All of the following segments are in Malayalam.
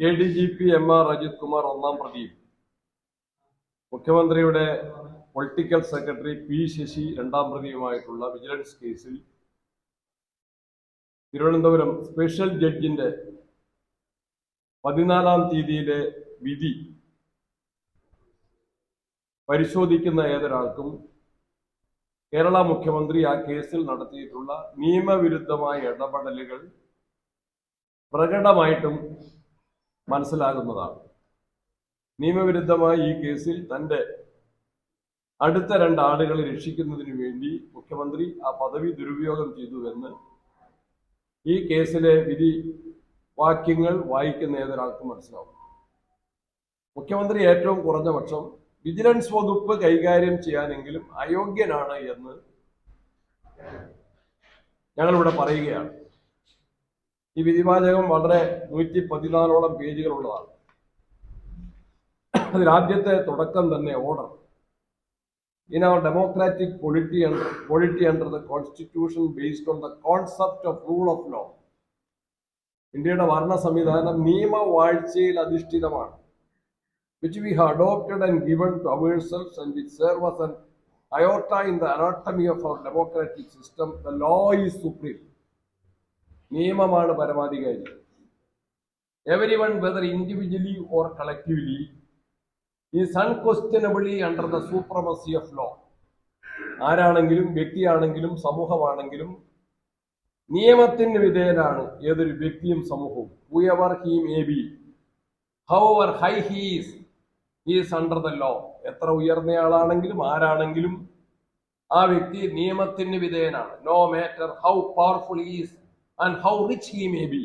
A D G P M R Ajith Kumar ഒന്നാം പ്രതിയും മുഖ്യമന്ത്രിയുടെ പൊളിറ്റിക്കൽ സെക്രട്ടറി പി ശശി രണ്ടാം പ്രതിയുമായിട്ടുള്ള വിജിലൻസ് കേസിൽ തിരുവനന്തപുരം സ്പെഷ്യൽ ജഡ്ജിന്റെ പതിനാലാം തീയതിയിലെ വിധി പരിശോധിക്കുന്ന ഏതൊരാൾക്കും കേരള മുഖ്യമന്ത്രി ആ കേസിൽ നടത്തിയിട്ടുള്ള നിയമവിരുദ്ധമായ ഇടപെടലുകൾ പ്രകടമായിട്ടും മനസ്സിലാകുന്നതാണ്. നിയമവിരുദ്ധമായി ഈ കേസിൽ തന്റെ അടുത്ത രണ്ട് ആളുകളെ രക്ഷിക്കുന്നതിന് വേണ്ടി മുഖ്യമന്ത്രി ആ പദവി ദുരുപയോഗം ചെയ്തുവെന്ന് ഈ കേസിലെ വിധി വാക്യങ്ങൾ വായിക്കുന്ന ഏതൊരാൾക്കും മനസ്സിലാവും. മുഖ്യമന്ത്രി ഏറ്റവും കുറഞ്ഞ പക്ഷം വിജിലൻസ് വകുപ്പ് കൈകാര്യം ചെയ്യാനെങ്കിലും അയോഗ്യനാണ് എന്ന് ഞങ്ങളിവിടെ പറയുകയാണ്. ഈ വിധിവാചകം വളരെ നൂറ്റി പതിനാലോളം പേജുകളുള്ളതാണ് അതിലാദ്യത്തെ തുടക്കം തന്നെ order in our democratic polity under polity under the constitution based on the concept of rule of law ഇന്ത്യയുടെ ഭരണ സംവിധാനം നിയമവാഴ്ചയിൽ അധിഷ്ഠിതമാണ്. Which we have adopted and given to ourselves and which which serve as iota in the anatomy of our democratic system the law is supreme നിയമമാണ് പരമാധികാരി everyone whether individually or collectively is unquestionably under the supremacy of law ആരാണെങ്കിലും വ്യക്തിയാണെങ്കിലും സമൂഹമാണെങ്കിലും നിയമത്തിന് വിധേയനാണ് ഏതൊരു വ്യക്തിയും സമൂഹവും. Whoever he may be however high he's he's under the law എത്ര ഉയർന്നയാളാണെങ്കിലും ആരാണെങ്കിലും ആ വ്യക്തി നിയമത്തിന് വിധേയനാണ്. No matter how powerful is and how rich he may be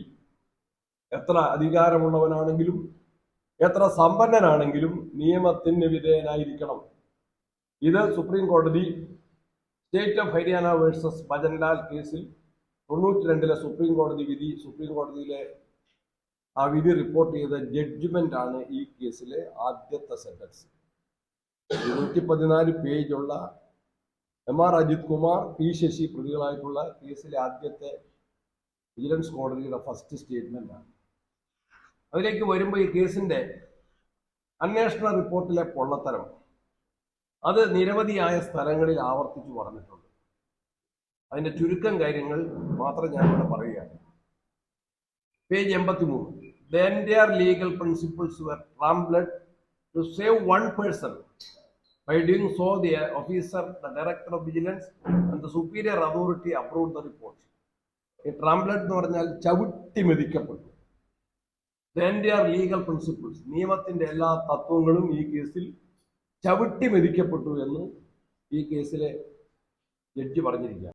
എത്ര അധികാരമുള്ളവനാണെങ്കിലും എത്ര സമ്പന്നനാണെങ്കിലും നിയമത്തിന് വിധേയനായിരിക്കണം. ഇത് സുപ്രീം കോടതി state of Haryana versus Bhajanlal കേസിൽ തൊണ്ണൂറ്റി രണ്ടിലെ സുപ്രീം കോടതി വിധി സുപ്രീം കോടതിയിലെ ആ വിധി റിപ്പോർട്ട് ചെയ്ത ജഡ്ജ്മെന്റ് ആണ് ഈ കേസിലെ ആദ്യത്തെ സെന്റൻസ് ഇരുന്നൂറ്റി പതിനാല് പേജുള്ള M R Ajith Kumar P Sasi പ്രതികളായിട്ടുള്ള കേസിലെ ആദ്യത്തെ വിജിലൻസ് കോടതിയുടെ ഫസ്റ്റ് സ്റ്റേറ്റ്മെന്റ് ആണ് അതിലേക്ക് വരുമ്പോൾ ഈ കേസിന്റെ അന്വേഷണ റിപ്പോർട്ടിലെ പൊള്ളത്തരം. അത് നിരവധിയായ സ്ഥലങ്ങളിൽ ആവർത്തിച്ചു പറഞ്ഞിട്ടുണ്ട്. അതിന്റെ ചുരുക്കം കാര്യങ്ങൾ മാത്രം ഞാൻ ഇവിടെ പറയുകയാണ്. പേജ് എൺപത്തി മൂന്ന് the legal principles to save one person by doing so the officer the director of vigilance and the superior authority approved the report. ഈ എന്ന് പറഞ്ഞാൽ ചവിട്ടി മെതിക്കപ്പെട്ടു. ലീഗൽ പ്രിൻസിപ്പിൾസ് നിയമത്തിന്റെ എല്ലാ തത്വങ്ങളും ഈ കേസിൽ ചവിട്ടി മെതിക്കപ്പെട്ടു എന്ന് ഈ കേസിലെ ജഡ്ജി പറഞ്ഞിരിക്കുക